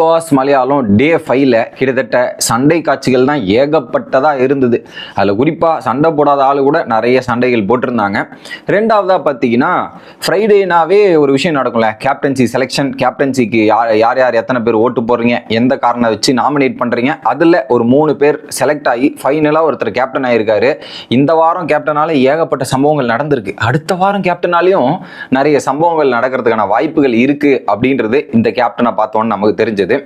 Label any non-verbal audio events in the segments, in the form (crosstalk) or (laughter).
Pass Malayalam டே ஃபைவ்ல கிட்டத்தட்ட சண்டை காட்சிகள் தான் ஏகப்பட்டதாக இருந்தது. அதில் குறிப்பாக சண்டை போடாத ஆள் கூட நிறைய சண்டைகள் போட்டிருந்தாங்க. ரெண்டாவதாக பார்த்தீங்கன்னா ஃப்ரைடேனாவே ஒரு விஷயம் நடக்கும்ல. கேப்டன்சி செலெக்ஷன் கேப்டன்சிக்கு யார் யார் யார் எத்தனை பேர் ஓட்டு போடுறீங்க எந்த காரணம் வச்சு நாமினேட் பண்ணுறீங்க அதில் ஒரு மூணு பேர் செலக்ட் ஆகி ஃபைனலாக ஒருத்தர் கேப்டன் ஆகியிருக்காரு இந்த வாரம் கேப்டனால ஏகப்பட்ட சம்பவங்கள் நடந்திருக்கு. அடுத்த வாரம் கேப்டனாலையும் நிறைய சம்பவங்கள் நடக்கிறதுக்கான வாய்ப்புகள் இருக்குது அப்படின்றது இந்த கேப்டனை பார்த்தோன்னு நமக்கு முடிஞ்சது.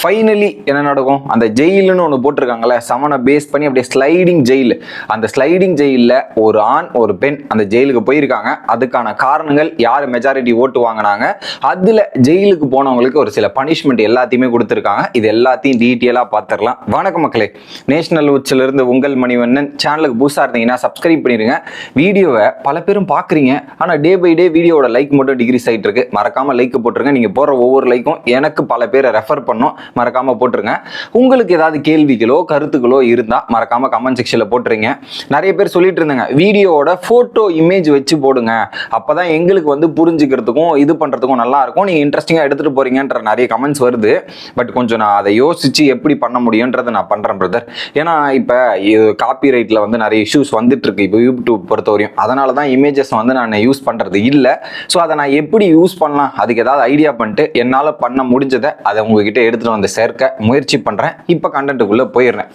ஃபைனலி என்ன நடக்கும்? அந்த ஜெயிலுன்னு ஒன்று போட்டிருக்காங்கல்ல சமனை பேஸ் பண்ணி அப்படியே ஸ்லைடிங் ஜெயில் அந்த ஸ்லைடிங் ஜெயிலில் ஒரு ஆண் ஒரு பெண் அந்த ஜெயிலுக்கு போயிருக்காங்க. அதுக்கான காரணங்கள் யார் மெஜாரிட்டி ஓட்டு வாங்கினாங்க? அதில் ஜெயிலுக்கு போனவங்களுக்கு ஒரு சில பனிஷ்மெண்ட் எல்லாத்தையுமே கொடுத்துருக்காங்க. இது எல்லாத்தையும் டீட்டெயிலாக பார்த்துடலாம் வணக்கம் மக்களே. நேஷனல் உச்சிலிருந்து உங்கள் மணிவண்ணன் சேனலுக்கு புதுசாக இருந்தீங்கன்னா சப்ஸ்கிரைப் பண்ணிடுங்க வீடியோவை பல பேரும் பார்க்குறீங்க ஆனால் டே பை டே வீடியோட லைக் மட்டும் டிகிரி ஆகிட்டு இருக்கு. மறக்காமல் லைக் போட்டுருங்க. நீங்கள் போடுற ஒவ்வொரு லைக்கும் எனக்கு பல பேரை ரெஃபர் பண்ணோம். மறக்காமல் போட்டுருங்க. உங்களுக்கு ஏதாவது கேள்விகளோ கருத்துக்களோ இருந்தால் மறக்காமல் கமெண்ட் செக்ஷனில் போட்டுருங்க. நிறைய பேர் சொல்லிட்டு இருந்தாங்க வீடியோவோட ஃபோட்டோ இமேஜ் வச்சு போடுங்க. அப்போ தான் எங்களுக்கு வந்து புரிஞ்சுக்கிறதுக்கும் இது பண்ணுறதுக்கும் நல்லா இருக்கும். நீங்கள் இன்ட்ரெஸ்டிங்காக எடுத்துகிட்டு போகிறீங்கன்ற நிறைய கமெண்ட்ஸ் வருது. பட் கொஞ்சம் நான் அதை யோசித்து எப்படி பண்ண முடியுன்றதை நான் பண்ணுறேன் பிரதர் ஏன்னா இப்போ இது காப்பி ரைட்டில் வந்து நிறைய இஷ்யூஸ் வந்துட்டுருக்கு இப்போ யூடியூப் பொறுத்தவரையும். அதனால தான் இமேஜஸ் வந்து நான் யூஸ் பண்ணுறது இல்லை. ஸோ அதை நான் எப்படி யூஸ் பண்ணலாம்? அதுக்கு ஏதாவது ஐடியா பண்ணிட்டு என்னால் பண்ண முடிஞ்சதை அதை உங்ககிட்ட எடுத்துகிட்டு வந்து சேர்க்க முயற்சி பண்ணுறேன் இப்போ கண்டென்ட்டுக்குள்ளே போயிடுறேன்.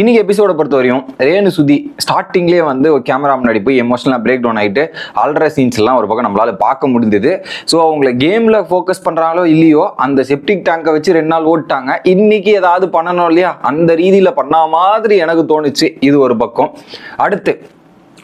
இன்னைக்கு பொறுத்த வரையும் ரேணு சுதி ஸ்டார்டிங்லேயே வந்து ஒரு கேமரா முன்னாடி போய் எமோஷனலாக பிரேக் டவுன் ஆகிட்டு ஆல்ற சீன்ஸ்லாம் ஒரு பக்கம் நம்மளால் பார்க்க முடிஞ்சது. ஸோ அவங்கள கேமில் ஃபோக்கஸ் பண்ணுறாங்களோ இல்லையோ அந்த செப்டிக் டேங்கை வச்சு ரெண்டு நாள் ஓட்டாங்க இன்னைக்கு ஏதாவது பண்ணணும் இல்லையா? அந்த ரீதியில் பண்ண மாதிரி எனக்கு தோணுச்சு. இது ஒரு பக்கம். அடுத்து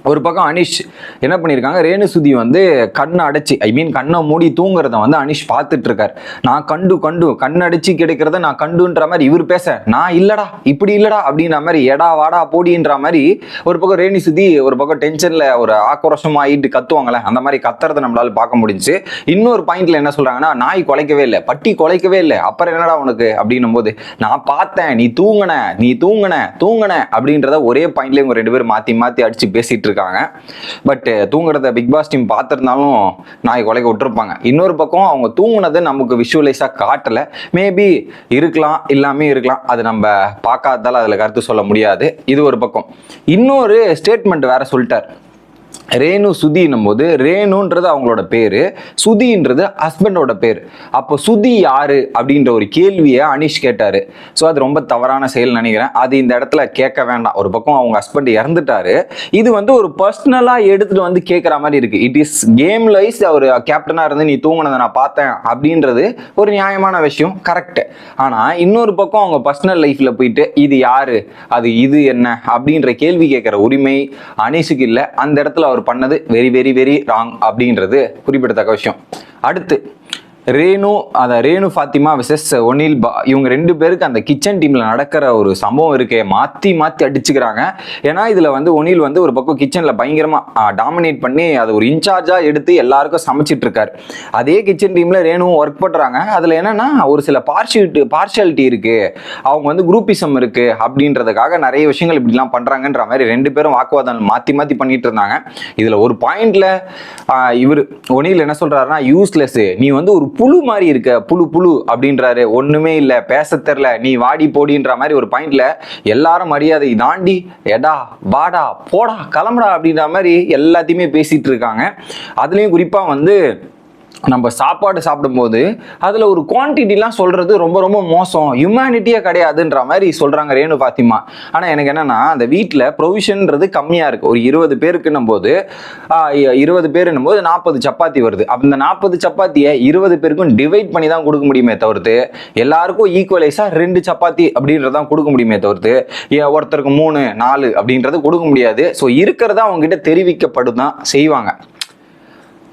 ஒரு பக்கம் அனிஷ் என்ன பண்ணியிருக்காங்க ரேணு சுதி வந்து கண்ணை அடைச்சி ஐ மீன் கண்ணை மூடி தூங்குறத வந்து அனிஷ் பார்த்துட்டு இருக்கார் நான் கண்டு கண்டு கண்ணடிச்சு கிடைக்கிறத நான் கண்டுன்ற மாதிரி இவர் பேச நான் இல்லடா இப்படி இல்லடா அப்படின்ற மாதிரி எடா வாடா போடின்ற மாதிரி ஒரு பக்கம் ரேணுசுதி ஒரு பக்கம் டென்ஷனில் ஒரு ஆக்ரோஷமா ஆகிட்டு கத்துவாங்களே அந்த மாதிரி கத்துறதை நம்மளால பார்க்க முடிஞ்சு இன்னொரு பாயிண்ட்ல என்ன சொல்றாங்கன்னா நாய் குலைக்கவே இல்லை பட்டி குலைக்கவே இல்லை அப்புறம் என்னடா உனக்கு? அப்படின்னும் போது நான் பார்த்தேன் நீ தூங்கின நீ தூங்கின தூங்கின அப்படின்றத ஒரே பாயிண்ட்ல இவங்க ரெண்டு பேரும் மாத்தி மாத்தி அடிச்சு பேசிட்டு இருக்காங்க பட் தூங்குறத பிக் பாஸ் டீம் பார்த்துருந்தாலும் நாய் கொலைக்கு விட்டுருப்பாங்க. இன்னொரு பக்கம் அவங்க தூங்குனதை நமக்கு விஷுவலைஸாக காட்டலை. மேபி இருக்கலாம் இல்லாமே இருக்கலாம். அது நம்ம பார்க்காததால் அதில் கருத்து சொல்ல முடியாது. இது ஒரு பக்கம். இன்னொரு ஸ்டேட்மெண்ட் வேற சொல்லிட்டார். ரேணு சுதின்னும் போது ரேணுன்றது அவங்களோட பேரு சுதின்றது ஹஸ்பண்டோட பேர். அப்போ சுதி யாரு அப்படின்ற ஒரு கேள்வியை அனிஷ் கேட்டாரு. ஸோ அது ரொம்ப தவறான செயல் நினைக்கிறேன். அது இந்த இடத்துல கேட்க வேண்டாம். ஒரு பக்கம் அவங்க ஹஸ்பண்ட் இறந்துட்டாரு. இது வந்து ஒரு பர்சனலா எடுத்துட்டு வந்து கேட்குற மாதிரி இருக்கு. இட் இஸ் கேம் லைஸ் அவர் கேப்டனா இருந்து நீ தூங்கினதை நான் பார்த்தேன் அப்படின்றது ஒரு நியாயமான விஷயம். கரெக்ட் ஆனா இன்னொரு பக்கம் அவங்க பர்சனல் லைஃப்ல போயிட்டு இது யாரு? அது இது என்ன? அப்படின்ற கேள்வி கேட்குற உரிமை அனிஷுக்கு இல்லை. அந்த இடத்துல அவர் பண்ணது வெரி வெரி வெரி ராங் அப்படின்றது குறிப்பிடத்தக்க விஷயம். அடுத்து ரேணு அந்த ரேணு ஃபாத்திமா விசஸ் ஒனில் பா இவங்க ரெண்டு பேருக்கு அந்த கிச்சன் டீமில் நடக்கிற ஒரு சம்பவம் இருக்கே மாற்றி மாற்றி அடிச்சுக்கிறாங்க. ஏன்னா இதில் வந்து ஒனில் வந்து ஒரு பக்கம் கிச்சனில் பயங்கரமாக டாமினேட் பண்ணி அது ஒரு இன்சார்ஜாக எடுத்து எல்லாருக்கும் சமைச்சிட்டு இருக்காரு. அதே கிச்சன் டீமில் ரேணுவும் ஒர்க் பண்ணுறாங்க அதில் என்னன்னா ஒரு சில பார்ஷியலிட்டி பார்ஷியாலிட்டி இருக்குது அவங்க வந்து குரூப்பிசம் இருக்குது அப்படின்றதுக்காக நிறைய விஷயங்கள் இப்படிலாம் பண்ணுறாங்கன்ற மாதிரி ரெண்டு பேரும் வாக்குவாதம் மாற்றி மாற்றி பண்ணிட்டு இருந்தாங்க. இதில் ஒரு பாயிண்டில் இவர் ஒனில் என்ன சொல்கிறாருன்னா யூஸ்லெஸ்ஸு நீ வந்து ஒரு புழு மாதிரி இருக்க புழு புழு அப்படின்றாரு. ஒண்ணுமே இல்லை பேச தெரில. நீ வாடி போடின்ற மாதிரி ஒரு பாயிண்ட்ல எல்லாரும் மரியாதை தாண்டி எடா வாடா போடா கிளம்புடா அப்படின்ற மாதிரி எல்லாத்தையுமே பேசிட்டு இருக்காங்க. அதுலயும் குறிப்பா வந்து நம்ம சாப்பாடு சாப்பிடும்போது அதில் ஒரு குவான்டிட்டிலாம் சொல்கிறது ரொம்ப ரொம்ப மோசம். ஹியூமனிட்டியே கிடையாதுன்ற மாதிரி சொல்கிறாங்க ரேணு பாத்திமா ஆனால் எனக்கு என்னென்னா அந்த வீட்டில் ப்ரொவிஷன்ன்றது கம்மியாக இருக்குது ஒரு இருபது பேருக்குன்னும் போது இருபது பேருன்னும் போது நாற்பது சப்பாத்தி வருது. அப்போ இந்த நாற்பது சப்பாத்தியை இருபது பேருக்கும் டிவைட் பண்ணி தான் கொடுக்க முடியுமே தவிர்த்து எல்லாருக்கும் ஈக்குவலைஸாக ரெண்டு சப்பாத்தி அப்படின்றதான் கொடுக்க முடியுமே தவிர்த்து ஏ, ஒருத்தருக்கு மூணு நாலு அப்படின்றது கொடுக்க முடியாது. ஸோ இருக்கிறத அவங்ககிட்ட தெரிவிக்கப்படும் தான் செய்வாங்க.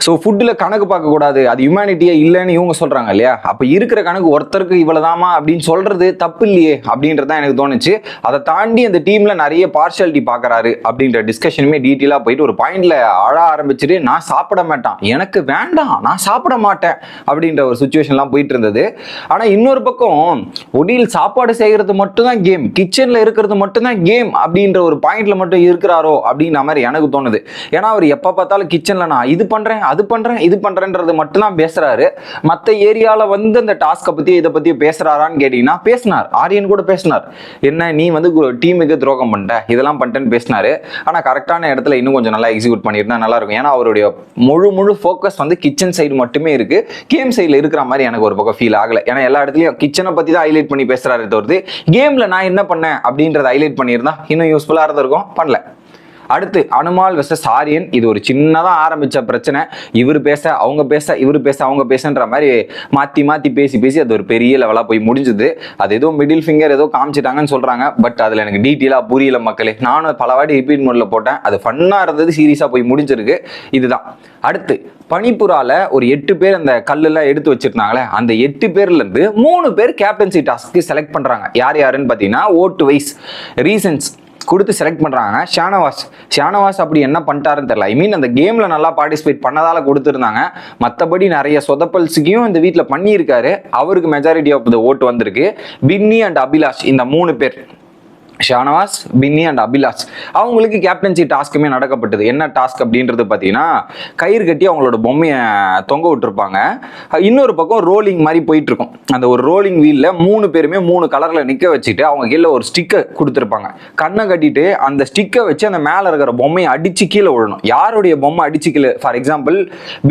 ஸோ ஃபுட்டில் கணக்கு பார்க்கக்கூடாது அது ஹியூமனிட்டியே இல்லைன்னு இவங்க சொல்கிறாங்க இல்லையா? அப்போ இருக்கிற கணக்கு ஒருத்தருக்கு இவ்வளோதாமா அப்படின்னு சொல்கிறது தப்பு இல்லையே அப்படின்றது தான் எனக்கு தோணுச்சு. அதை தாண்டி அந்த டீமில் நிறைய பார்ஷாலிட்டி பார்க்குறாரு அப்படின்ற டிஸ்கஷனுமே டீட்டெயிலாக போயிட்டு ஒரு பாயிண்டில் அழ ஆரம்பிச்சுட்டு நான் சாப்பிட மாட்டேன். எனக்கு வேண்டாம் நான் சாப்பிட மாட்டேன் அப்படின்ற ஒரு சுச்சுவேஷன்லாம் போயிட்டு இருந்தது. ஆனால் இன்னொரு பக்கம் ஒடியில் சாப்பாடு செய்கிறது மட்டும்தான் கேம் கிச்சனில் இருக்கிறது மட்டும்தான் கேம் அப்படின்ற ஒரு பாயிண்டில் மட்டும் இருக்கிறாரோ அப்படின்ற மாதிரி எனக்கு தோணுது. ஏன்னா அவர் எப்போ பார்த்தாலும் கிச்சனில் நான் இது பண்ணுறேன் அது பண்ணுறேன் இது பண்ணுறேன்றது மட்டும்தான் பேசுறாரு. மற்ற ஏரியாவில் வந்து அந்த டாஸ்க்கை பற்றி இதை பற்றி பேசுறாரான்னு கேட்டிங்கன்னா பேசினார். ஆரியன் கூட பேசினார். என்ன நீ வந்து டீமுக்கு துரோகம் பண்ணிட்ட இதெல்லாம் பண்ணிட்டேன்னு பேசினாரு. ஆனால் கரெக்டான இடத்துல இன்னும் கொஞ்சம் நல்லா எக்ஸிக்யூட் பண்ணியிருந்தா நல்லா இருக்கும் ஏன்னா அவருடைய முழு முழு ஃபோக்கஸ் வந்து கிச்சன் சைடு மட்டுமே இருக்கு. கேம் சைடில் இருக்கிற மாதிரி எனக்கு ஒரு பக்கம் ஃபீல் ஆகலை. ஏன்னா எல்லா இடத்துலையும் கிச்சனை பற்றி தான் ஹைலைட் பண்ணி பேசுறாரு தவிர்த்து கேமில் நான் என்ன பண்ணேன் அப்படின்றத ஹைலைட் பண்ணியிருந்தா இன்னும் யூஸ்ஃபுல்லாக இருந்திருக்கும். பண்ணல. அடுத்து அனுமால் வெர்சஸ் ஆரியன். இது ஒரு சின்னதாக ஆரம்பித்த பிரச்சனை. இவர் பேச அவங்க பேச இவர் பேச அவங்க பேசன்ற மாதிரி மாற்றி மாற்றி பேசி பேசி அது ஒரு பெரிய லெவலாக போய் முடிஞ்சுது. அது ஏதோ மிடில் ஃபிங்கர் ஏதோ காமிச்சிட்டாங்கன்னு சொல்கிறாங்க பட் அதில் எனக்கு டீட்டெயிலாக புரியல மக்களே. நானும் பல வாட்டி ரிப்பீட் மோடில் போட்டேன். அது ஃபன்னாக இருந்தது சீரியஸாக போய் முடிஞ்சிருக்கு. இதுதான். அடுத்து பனிப்புறால ஒரு எட்டு பேர் அந்த கல்லெல்லாம் எடுத்து வச்சிருந்தாங்களே. அந்த எட்டு பேர்ல இருந்து மூணு பேர் கேப்டன்சி டாஸ்க்கு செலக்ட் பண்றாங்க. யார் யாருன்னு பார்த்தீங்கன்னா ஓட்டு வைஸ். ரீசன்ஸ் கொடுத்து செலக்ட் பண்ணுறாங்க ஷானவாஸ் ஷானவாஸ் அப்படி என்ன பண்ணிட்டாருன்னு தெரியல. ஐ மீன் அந்த கேமில் நல்லா பார்ட்டிசிபேட் பண்ணதால கொடுத்துருந்தாங்க. மற்றபடி நிறைய சொதப்பல்ஸுக்கையும் இந்த வீட்டில் பண்ணியிருக்காரு. அவருக்கு மெஜாரிட்டி ஆஃப் த ஓட்டு வந்திருக்கு. பின்னி அண்ட் அபிலாஷ் இந்த மூணு பேர். ஷானவாஸ் பின்னி அண்ட் அபிலாஷ். அவங்களுக்கு கேப்டன்சி டாஸ்க்குமே நடக்கப்பட்டது. என்ன டாஸ்க் அப்படின்றது பார்த்தீங்கன்னா கயிறு கட்டி அவங்களோட பொம்மையை தொங்க விட்டுருப்பாங்க. இன்னொரு பக்கம் ரோலிங் மாதிரி போயிட்டு இருக்கும் அந்த ஒரு ரோலிங் வீலில் மூணு பேருமே மூணு கலரில் நிற்க வச்சுட்டு அவங்க கீழே ஒரு ஸ்டிக்கை கொடுத்துருப்பாங்க. கண்ணை கட்டிட்டு அந்த ஸ்டிக்கை வச்சு அந்த மேலே இருக்கிற பொம்மையை அடித்து கீழே விழணும். யாருடைய பொம்மை அடிச்சு கீழே ஃபார் எக்ஸாம்பிள்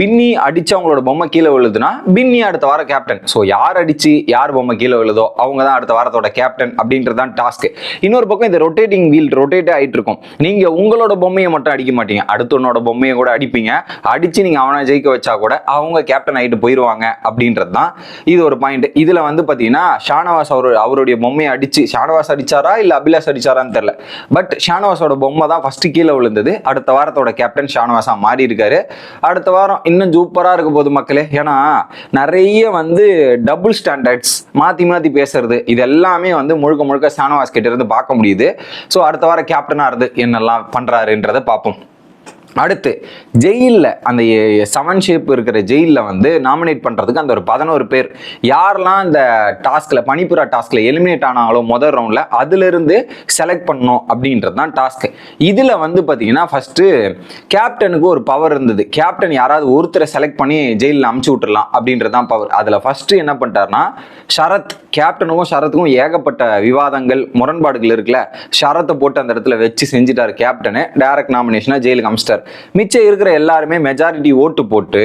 பின்னி அடிச்சு அவங்களோட பொம்மை கீழே விழுதுன்னா பின்னி அடுத்த வாரம் கேப்டன் ஸோ யார் அடிச்சு யார் பொம்மை கீழே விழுதோ அவங்க தான் அடுத்த வாரத்தோட கேப்டன் அப்படின்றது தான் டாஸ்க் இன்னொரு பக்கம் இந்த ரொட்டேட்டிங் வீல் ரொட்டேட் ஆகிட்டு இருக்கும் நீங்கள் உங்களோட பொம்மையை மட்டும் அடிக்க மாட்டீங்க. அடுத்தவனோட பொம்மையை கூட அடிப்பீங்க. அடிச்சு நீங்க அவனை ஜெயிக்க வச்சா கூட அவங்க கேப்டன் ஆகிட்டு போயிடுவாங்க அப்படின்றது தான் இது ஒரு பாயிண்ட் இதில் வந்து பார்த்தீங்கன்னா ஷானவாஸ் அவர் அவருடைய பொம்மையை அடிச்சு ஷானவாஸ் அடிச்சாரா இல்லை அபிலாஷ் அடிச்சாரான்னு தெரில பட் ஷானவாஸோட பொம்மை தான் ஃபஸ்ட்டு கீழே விழுந்தது. அடுத்த வாரத்தோட கேப்டன் ஷானவாஸாக மாறி இருக்காரு அடுத்த வாரம் இன்னும் சூப்பராக இருக்க போது மக்களே. ஏன்னா நிறைய வந்து டபுள் ஸ்டாண்டர்ட்ஸ் மாற்றி மாற்றி பேசுறது இது எல்லாமே வந்து முழுக்க முழுக்க ஷானவாஸ் கிட்டேருந்து இருந்து பார்க்க முடியுது. ஸோ அடுத்த வாரம் கேப்டனாக இருந்து என்னெல்லாம் பண்ணுறாருன்றதை பார்ப்போம். அடுத்து ஜெயிலில் அந்த செவன் ஷேப் இருக்கிற ஜெயிலில் வந்து நாமினேட் பண்ணுறதுக்கு அந்த ஒரு பதினோரு பேர். யாரெல்லாம் இந்த டாஸ்கில் பனிப்புரா டாஸ்கில் எலிமினேட் ஆனாங்களோ முதல் ரவுண்டில் அதுலேருந்து செலக்ட் பண்ணணும் அப்படின்றது தான் டாஸ்க்கு இதில் வந்து பார்த்தீங்கன்னா ஃபஸ்ட்டு கேப்டனுக்கு ஒரு பவர் இருந்தது. கேப்டன் யாராவது ஒருத்தரை செலக்ட் பண்ணி ஜெயிலில் அமுச்சு விட்டுடலாம் அப்படின்றது தான் பவர் அதில் ஃபஸ்ட்டு என்ன பண்ணிட்டாருன்னா ஷரத் கேப்டனுக்கும் ஷரத்துக்கும் ஏகப்பட்ட விவாதங்கள் முரண்பாடுகள் இருக்குல்ல? ஷரத்தை போட்டு அந்த இடத்துல வச்சு செஞ்சுட்டாரு கேப்டனு. டைரக்ட் நாமினேஷனாக ஜெயிலுக்கு அமிச்சிட்டார். மிச்சம் இருக்கிற எல்லாருமே மெஜாரிட்டி ஓட்டு போட்டு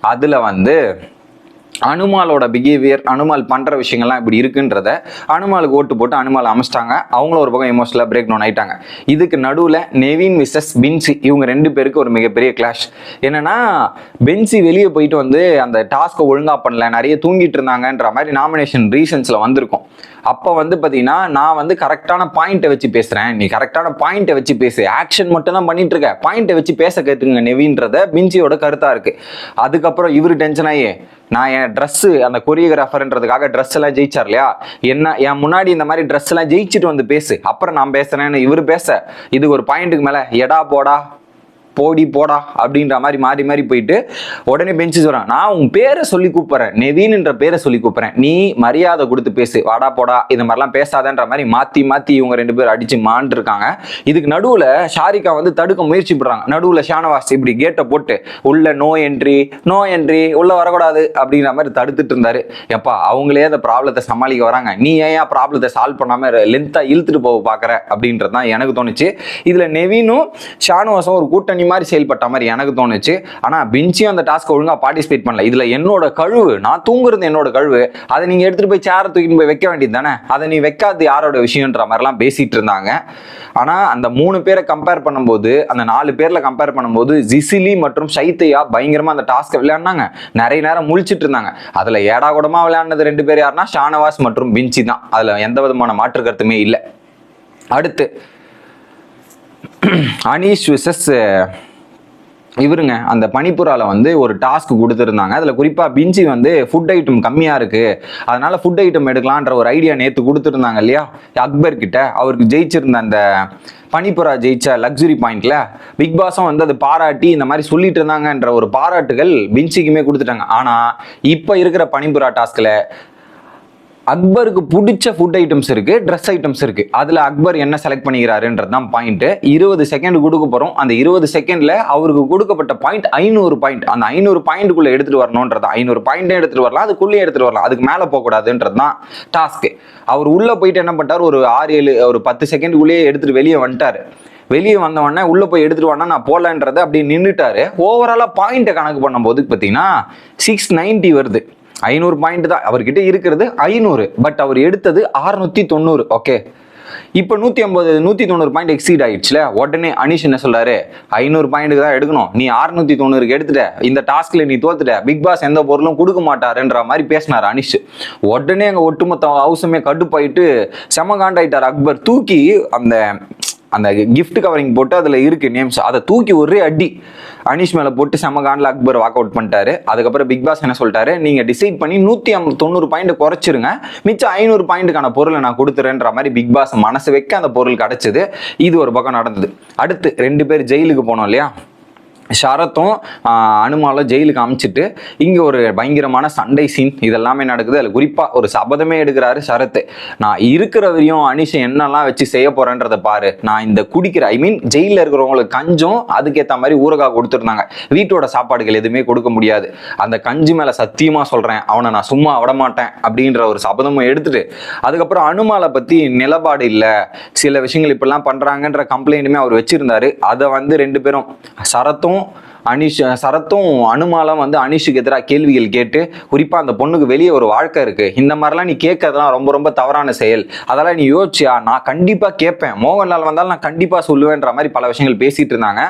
அதில் வந்து அனுமாலோட பிஹேவியர் அனுமால் பண்ணுற விஷயங்கள்லாம் இப்படி இருக்குன்றத அனுமாலுக்கு ஓட்டு போட்டு அனுமால் அமைச்சிட்டாங்க. அவங்களும் ஒரு பக்கம் எமோஷனலாக பிரேக் டவுன் ஆயிட்டாங்க. இதுக்கு நடுவில் நெவின் மிஸ்ஸஸ் பின்சி இவங்க ரெண்டு பேருக்கு ஒரு மிகப்பெரிய கிளாஷ் என்னன்னா பென்சி வெளியே போயிட்டு வந்து அந்த டாஸ்க்கை ஒழுங்காக பண்ணல நிறைய தூங்கிட்டு இருந்தாங்கன்ற மாதிரி நாமினேஷன் ரீசன்ஸில் வந்திருக்கும். அப்போ வந்து பார்த்தீங்கன்னா நான் வந்து கரெக்டான பாயிண்ட்டை வச்சு பேசுகிறேன் நீ கரெக்டான பாயிண்ட்டை வச்சு பேசு. ஆக்ஷன் மட்டும் தான் பண்ணிட்டு இருக்க. பாயிண்ட்டை வச்சு பேச கேட்டுங்க நெவின்றத மிஞ்சியோட கருத்தாக இருக்கு. அதுக்கப்புறம் இவர் டென்ஷன் ஆகி நான் என் ட்ரெஸ்ஸு அந்த கொரியோகிராஃபர்ன்றதுக்காக ட்ரெஸ் எல்லாம் ஜெயிச்சார் இல்லையா? என்ன என் முன்னாடி இந்த மாதிரி ட்ரெஸ் எல்லாம் ஜெயிச்சுட்டு வந்து பேசு. அப்புறம் நான் பேசுறேன்னு இவர் பேச. இதுக்கு ஒரு பாயிண்ட்டுக்கு மேலே எடா போடா. போடி போடா அப்படின்ற மாதிரி மாறி மாறி போயிட்டு உடனே பெஞ்சு சொல்றான் நான் உன் பேரை சொல்லி கூப்பிட்றேன். நெவீன்ன்ற பேரை சொல்லி கூப்பிட்றேன். நீ மரியாதை கொடுத்து பேசு. வாடா போடா. இது மாதிரிலாம் பேசாதன்ற மாதிரி மாத்தி மாத்தி இவங்க ரெண்டு பேரும் அடிச்சு மாண்டிருக்காங்க. இதுக்கு நடுவுல ஷாரிகா வந்து தடுக்க முயற்சி பண்றாங்க. நடுவுல ஷானவாஸ் இப்படி கேட்டை போட்டு உள்ள நோ என்ட்ரி நோ என்ட்ரி உள்ள வரக்கூடாது அப்படிங்கிற மாதிரி தடுத்துட்டு இருந்தாரு. எப்பா அவங்களே அந்த ப்ராப்ளத்தை சமாளிக்க வராங்க. நீ ஏன் ப்ராப்ளத்தை சால்வ் பண்ணாம லென்த்தா இழுத்துட்டு போக பாக்குற? அப்படின்றது தான் எனக்கு தோணுச்சு. இதுல நெவீனும் ஷானவாஸும் ஒரு கூட்டணி மாதிரி செயல்பட்ட மாதிரி எனக்கு தோணுச்சு. ஆனால் பின்ச்சியும் அந்த டாஸ்க் ஒழுங்காக பார்ட்டிசிபேட் பண்ணல. இதில் என்னோட கழுவு நான் தூங்குறது என்னோட கழுவு அதை நீங்கள் எடுத்துட்டு போய் சேரை தூக்கிட்டு போய் வைக்க வேண்டியது தானே? அதை நீ வைக்காது யாரோட விஷயம்ன்ற மாதிரிலாம் பேசிகிட்டு இருந்தாங்க. ஆனால் அந்த மூணு பேரை கம்பேர் பண்ணும்போது அந்த நாலு பேரில் கம்பேர் பண்ணும்போது ஜிசிலி மற்றும் சைத்தையா பயங்கரமாக அந்த டாஸ்க்கை விளையாடினாங்க. நிறைய நேரம் முழிச்சிட்டு இருந்தாங்க. அதில் ஏடா கூடமாக விளையாடினது ரெண்டு பேர் யாருன்னா ஷானவாஸ் மற்றும் பின்ச்சி தான். அதில் எந்த விதமான மாற்று கருத்துமே இல்லை. அடுத்து (clears throat) அனீஷ் விசஸ் uh, இவருங்க அந்த பனிப்புறால வந்து ஒரு டாஸ்க் கொடுத்துருந்தாங்க. அதில் குறிப்பாக பிஞ்சி வந்து ஃபுட் ஐட்டம் கம்மியாக இருக்குது அதனால் ஃபுட் ஐட்டம் எடுக்கலான்ற ஒரு ஐடியா நேற்று கொடுத்துருந்தாங்க இல்லையா? அக்பர் கிட்ட. அவருக்கு ஜெயிச்சிருந்த அந்த பனிப்புறா ஜெயிச்ச லக்ஸுரி பாயிண்ட்ல பிக் பாஸும் வந்து அது பாராட்டி இந்த மாதிரி சொல்லிட்டு இருந்தாங்கன்ற ஒரு பாராட்டுகள் பிஞ்சிக்குமே கொடுத்துட்டாங்க. ஆனால் இப்போ இருக்கிற பனிப்புறா டாஸ்கில் அக்பருக்கு பிடிச்ச ஃபுட் ஐட்டம்ஸ் இருக்குது ட்ரெஸ் ஐட்டம்ஸ் இருக்குது அதில் அக்பர் என்ன செலக்ட் பண்ணிக்கிறாருன்றது தான் பாயிண்ட்டு இருபது செகண்ட் கொடுக்க போகிறோம் அந்த இருபது செகண்டில் அவருக்கு கொடுக்கப்பட்ட பாயிண்ட் ஐநூறு பாயிண்ட் அந்த ஐநூறு பாயிண்ட்டுக்குள்ளே எடுத்துகிட்டு வரணுன்றது ஐநூறு பாயிண்டே எடுத்துகிட்டு வரலாம். அதுக்குள்ளேயே எடுத்துட்டு வரலாம். அதுக்கு மேலே போகக்கூடாதுன்றது தான் டாஸ்க்கு அவர் உள்ளே போயிட்டு என்ன பண்ணிட்டார்? ஒரு ஆறு ஏழு ஒரு பத்து செகண்டுக்குள்ளேயே எடுத்துகிட்டு வெளியே வந்துட்டாரு. வெளியே வந்தவொடனே உள்ளே போய் எடுத்துட்டு வானா நான் போகலான்றது அப்படியே நின்றுட்டாரு ஓவராலாக பாயிண்ட்டை கணக்கு பண்ணும்போது பார்த்தீங்கன்னா சிக்ஸ் நைன்ட்டி வருது. ஐநூறு பாயிண்ட் தான். அவர்கிட்ட இருக்கிறது ஐநூறு பட் அவர் எடுத்தது அறுநூத்தி தொண்ணூறு ஓகே இப்போ நூற்றி ஐம்பது நூற்றி தொண்ணூறு பாயிண்ட் எக்ஸீட் ஆயிடுச்சுல? உடனே அனிஷ் என்ன சொல்றாரு? ஐநூறு பாயிண்ட்டுக்கு தான் எடுக்கணும். நீ அறுநூத்தி தொண்ணூறுக்கு எடுத்துட்ட. இந்த டாஸ்க்ல நீ தோத்துட்ட. பிக் பாஸ் எந்த பொருளும் கொடுக்க மாட்டாருன்ற மாதிரி பேசினார் அனிஷ். உடனே அங்கே ஒட்டுமொத்த ஹவுஸுமே கடுப்பாயிட்டு செம காண்டாயிட்டார் அக்பர். தூக்கி அந்த அந்த கிஃப்ட் கவரிங் போட்டு அதில் இருக்கு நேம்ஸ் அதை தூக்கி ஒரே அடி. அனீஷ் மேலே போட்டு செம காண்டில் அக்பர் வாக் அவுட் பண்ணிட்டாரு. அதுக்கப்புறம் பிக் பாஸ் என்ன சொல்லிட்டாரு? நீங்கள் டிசைட் பண்ணி நூற்றி ஐம்பது தொண்ணூறு பாயிண்ட் குறைச்சிருங்க. மிச்சம் ஐநூறு பாயிண்ட்டுக்கான பொருளை நான் கொடுத்துறேன்ற மாதிரி பிக் பாஸ் மனசு வைக்க அந்த பொருள் கிடச்சிது. இது ஒரு பக்கம் நடந்தது. அடுத்து ரெண்டு பேர் ஜெயிலுக்கு போனோம் இல்லையா? ஷரத்தும் அனுமாவில் அனுமாலும் ஜெயிலுக்கு அமிச்சிட்டு இங்கே ஒரு பயங்கரமான சண்டை சீன் இதெல்லாமே நடக்குது. அதில் குறிப்பாக ஒரு சபதமே எடுக்கிறாரு சரத்து நான் இருக்கிற வரையும் அனிஷை என்னெல்லாம் வச்சு செய்ய போகிறேன்றத பாரு. நான் இந்த குடிக்கிற ஐ மீன் ஜெயிலில் இருக்கிறவங்களுக்கு கஞ்சும் அதுக்கேற்ற மாதிரி ஊறகாய் கொடுத்துருந்தாங்க. வீட்டோட சாப்பாடுகள் எதுவுமே கொடுக்க முடியாது. அந்த கஞ்சி மேலே சத்தியமாக சொல்கிறேன் அவனை நான் சும்மா விடமாட்டேன் அப்படின்ற ஒரு சபதமும் எடுத்துட்டு அதுக்கப்புறம் அனுமாலை பற்றி நிலப்பாடு இல்லை. சில விஷயங்கள் இப்படிலாம் பண்ணுறாங்கன்ற கம்ப்ளைண்ட்டுமே அவர் வச்சுருந்தாரு. அதை வந்து ரெண்டு பேரும் சரத்தும் அனிஷ் சரத்தும் அனுமாலாம் வந்து அனிஷுக்கு எதிராக கேள்விகள் கேட்டு குறிப்பாக அந்த பொண்ணுக்கு வெளியே ஒரு வாழ்க்கை இருக்குது இந்த மாதிரிலாம் நீ கேட்கறதுலாம் ரொம்ப ரொம்ப தவறான செயல். அதெல்லாம் நீ யோசிச்சியா? நான் கண்டிப்பாக கேட்பேன். மோகன்லால் வந்தாலும் நான் கண்டிப்பாக சொல்லுவேன்ற மாதிரி பல விஷயங்கள் பேசிகிட்டு இருந்தாங்க.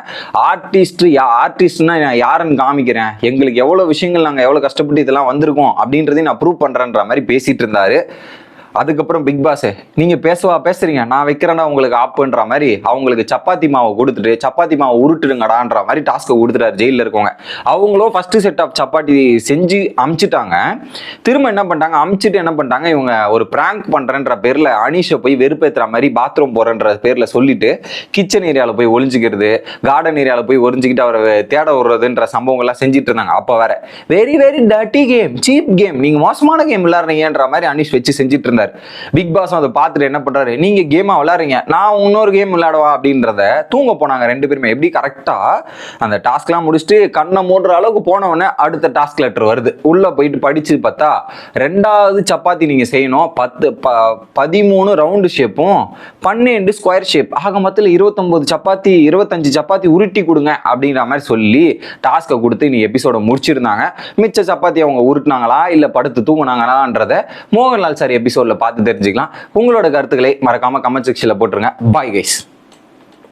ஆர்டிஸ்ட் யா ஆர்டிஸ்ட்னா நான் யாருன்னு காமிக்கிறேன். எங்களுக்கு எவ்வளோ விஷயங்கள் நாங்கள் எவ்வளோ கஷ்டப்பட்டு இதெல்லாம் வந்திருக்கோம் அப்படின்றதையும் நான் ப்ரூவ் பண்ணுறேன்ற மாதிரி பேசிகிட்டு இருந்தாரு. அதுக்கப்புறம் பிக் பாஸ் நீங்க பேசுவா பேசுறீங்க. நான் வைக்கிறேன்னா உங்களுக்கு ஆப்புன்ற மாதிரி அவங்களுக்கு சப்பாத்தி மாவை கொடுத்துட்டு சப்பாத்தி மாவை உருட்டுடுங்கடான்ற மாதிரி டாஸ்க்கை கொடுத்துட்டாரு ஜெயிலில் இருக்கவங்க. அவங்களும் ஃபர்ஸ்ட் செட் ஆஃப் சப்பாத்தி செஞ்சு அமுச்சிட்டாங்க. திரும்ப என்ன பண்ணிட்டாங்க? அமுச்சிட்டு என்ன பண்ணிட்டாங்க? இவங்க ஒரு பிராங்க் பண்றேன்ற பேர்ல அனீஷை போய் வெறுப்பேற்றுற மாதிரி பாத்ரூம் போறேன்ற பேர்ல சொல்லிட்டு கிச்சன் ஏரியாவில் போய் ஒளிஞ்சுக்கிறது கார்டன் ஏரியாவில் போய் ஒளிஞ்சுக்கிட்டு அவரை தேட விடுறதுன்ற சம்பவங்கள்லாம் செஞ்சுட்டு இருந்தாங்க. அப்போ வேற. Very very dirty game cheap game நீங்க மோசமான கேம் விளையாடுறீங்கன்ற மாதிரி அனீஷ் வச்சு செஞ்சுட்டு இருந்தார். பிக் பாஸ் அதை பார்த்துட்டு என்ன பண்றாரு? நீங்க கேமா விளையாடுறீங்க நான் இன்னொரு கேம் விளையாடவா அப்படின்றத தூங்க போனாங்க ரெண்டு பேருமே. எப்படி கரெக்டா அந்த டாஸ்க்லாம் முடிச்சுட்டு கண்ணை மூடுற அளவுக்கு போன உடனே அடுத்த டாஸ்க் லெட்டர் வருது. உள்ள போயிட்டு படிச்சு பார்த்தா ரெண்டாவது சப்பாத்தி நீங்க செய்யணும். பத்து ப பதிமூணு ரவுண்டு ஷேப்பும் பன்னெண்டு ஸ்கொயர் ஷேப் ஆக மொத்தத்தில் இருபத்தொன்பது சப்பாத்தி இருபத்தஞ்சு சப்பாத்தி உருட்டி கொடுங்க அப்படிங்கிற மாதிரி சொல்லி டாஸ்க்கை கொடுத்து நீ எபிசோட முடிச்சிருந்தாங்க. மிச்ச சப்பாத்தி அவங்க உருட்டினாங்களா? இல்லை படுத்து தூங்கினாங்களான்றத மோகன்லால் சார் எபிசோடில் பார்த்து தெரிஞ்சுக்கலாம். உங்களோட கருத்துக்களை மறக்காம கமெண்ட் செக்ஷனில் போட்டுருங்க. Bye guys